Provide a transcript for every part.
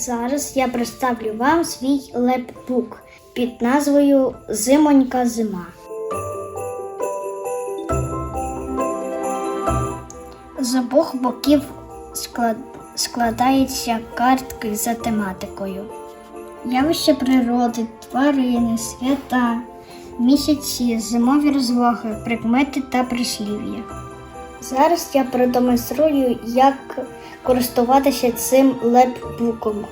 Зараз я представлю вам свій лепбук під назвою Зимонька зима. З обох боків склад... складаються картки за тематикою. Явища природи, тварини, свята, місяці, зимові розваги, прикмети та прислів'я. Зараз я продемонструю, як користуватися цим лепбуком.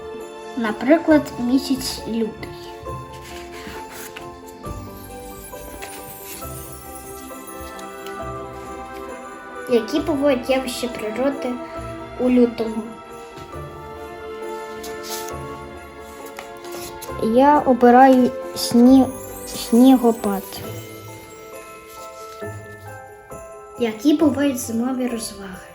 Наприклад, місяць лютий. Які бувають явища природи у лютому? Я обираю сні... снігопад. Які бувають зимові розваги?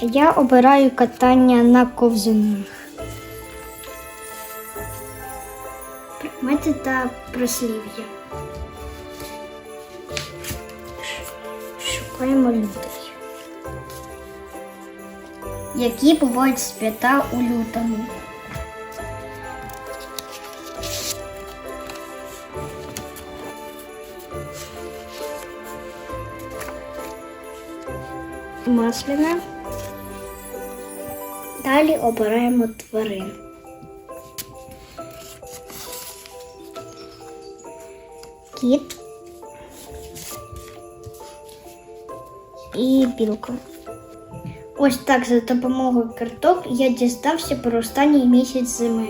Я обираю катання на ковзанах. Прикмети та прислів'я. Шукаємо людей. Які бувають свята у лютому? Масляна. Далі обираємо тварин. Кіт і білка. Ось так за допомогою карток я дізнався про останній місяць зими.